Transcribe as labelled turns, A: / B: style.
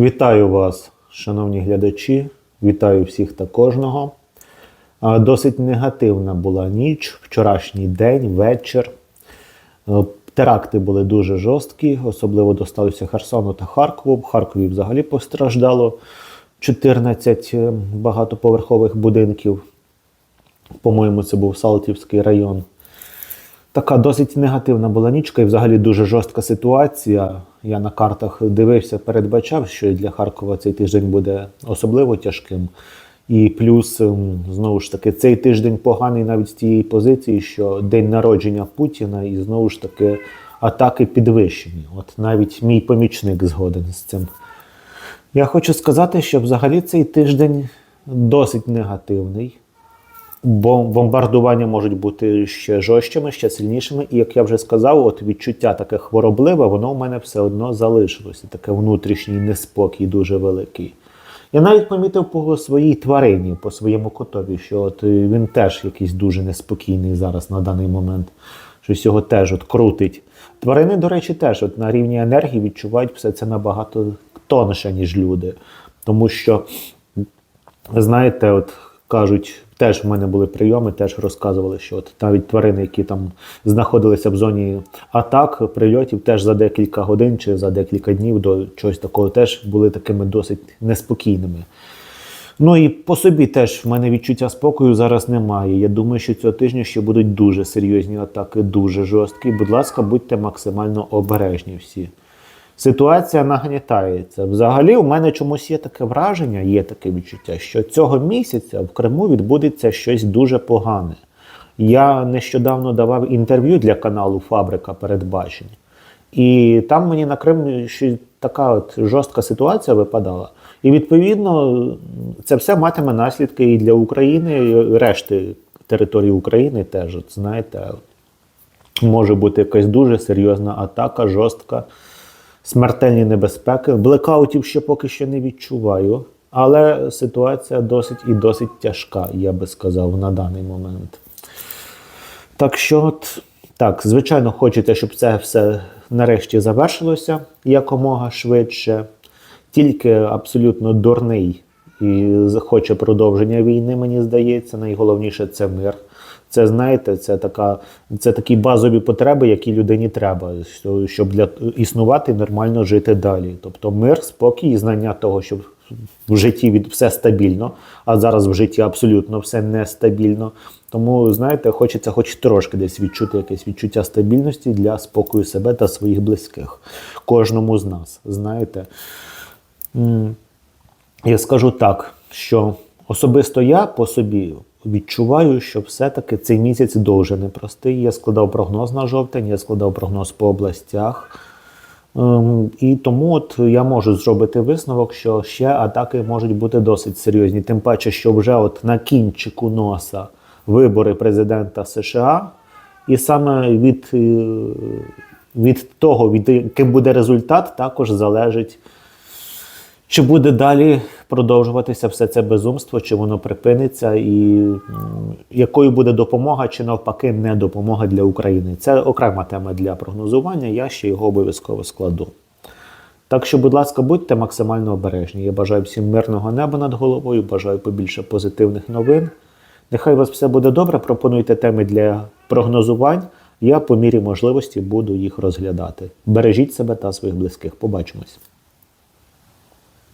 A: Вітаю вас, шановні глядачі. Вітаю всіх та кожного. Досить негативна була ніч, вчорашній день, вечір. Е, Теракти були дуже жорсткі, особливо досталося Херсону та Харкову. В Харкові взагалі постраждало 14 е, багатоповерхових будинків. По-моєму, це був Салтівський район. Така досить негативна була нічка і взагалі дуже жорстка ситуація. Я на картах дивився, передбачав, що для Харкова цей тиждень буде особливо тяжким. І плюс, ем, знову ж таки, цей тиждень поганий навіть з тієї позиції, що день народження Путіна, і знову ж таки атаки підвищені. От навіть мій помічник згоден з цим. Я хочу сказати, що взагалі цей тиждень досить негативний. Бо бомбардування можуть бути ще жорсткими, ще сильнішими. І як я вже сказав, от відчуття таке хворобливе, воно в мене все одно залишилося. Таке внутрішній неспокій дуже великий. Я навіть помітив по своїй тварині, по своєму котові, що от він теж якийсь дуже неспокійний зараз на даний момент. Щось його теж от крутить. Тварини, до речі, теж от на рівні енергії відчувають все це набагато тонше, ніж люди. Тому що знаєте, от кажуть, теж в мене були прийоми, теж розказували, що от навіть тварини, які там знаходилися в зоні атак, прильотів, теж за декілька годин чи за декілька днів до чогось такого теж були такими досить неспокійними. Ну і по собі теж в мене відчуття спокою зараз немає. Я думаю, що цього тижня ще будуть дуже серйозні атаки, дуже жорсткі. Будь ласка, будьте максимально обережні всі. Ситуація нагнітається. Взагалі, у мене чомусь є таке враження, є таке відчуття, що цього місяця в Криму відбудеться щось дуже погане. Я нещодавно давав інтерв'ю для каналу Фабрика передбачень. І там мені на Крим ще така от жорстка ситуація випадала. І відповідно це все матиме наслідки і для України, і решти території України теж. От, знаєте, може бути якась дуже серйозна атака, жорстка, смертельні небезпеки. Блекаутів ще поки що не відчуваю, але ситуація досить і досить тяжка, я би сказав, на даний момент. Так що, от, так, звичайно, хочеться, щоб це все нарешті завершилося якомога швидше. Тільки абсолютно дурний і хоче продовження війни, мені здається. Найголовніше це мир. Це знаєте, це така, це такі базові потреби, які людині треба, щоб для існувати нормально жити далі. Тобто мир, спокій і знання того, що в житті від все стабільно, а зараз в житті абсолютно все нестабільно. Тому, знаєте, хочеться хоч трошки десь відчути якесь відчуття стабільності для спокою себе та своїх близьких. Кожному з нас, знаєте. Я скажу так, що особисто я по собі відчуваю, що все-таки цей місяць дуже непростий. Я складав прогноз на жовтень, я складав прогноз по областях. Ем, І тому от я можу зробити висновок, що ще атаки можуть бути досить серйозні. Тим паче, що вже от на кінчику носа вибори президента США, і саме від, е, від того, від яким буде результат, також залежить. Чи буде далі продовжуватися все це безумство, чи воно припиниться, і якою буде допомога, чи навпаки не допомога для України? Це окрема тема для прогнозування. Я ще його обов'язково складу. Так що, будь ласка, будьте максимально обережні. Я бажаю всім мирного неба над головою, бажаю побільше позитивних новин. Нехай у вас все буде добре. Пропонуйте теми для прогнозувань. Я по мірі можливості буду їх розглядати. Бережіть себе та своїх близьких. Побачимось.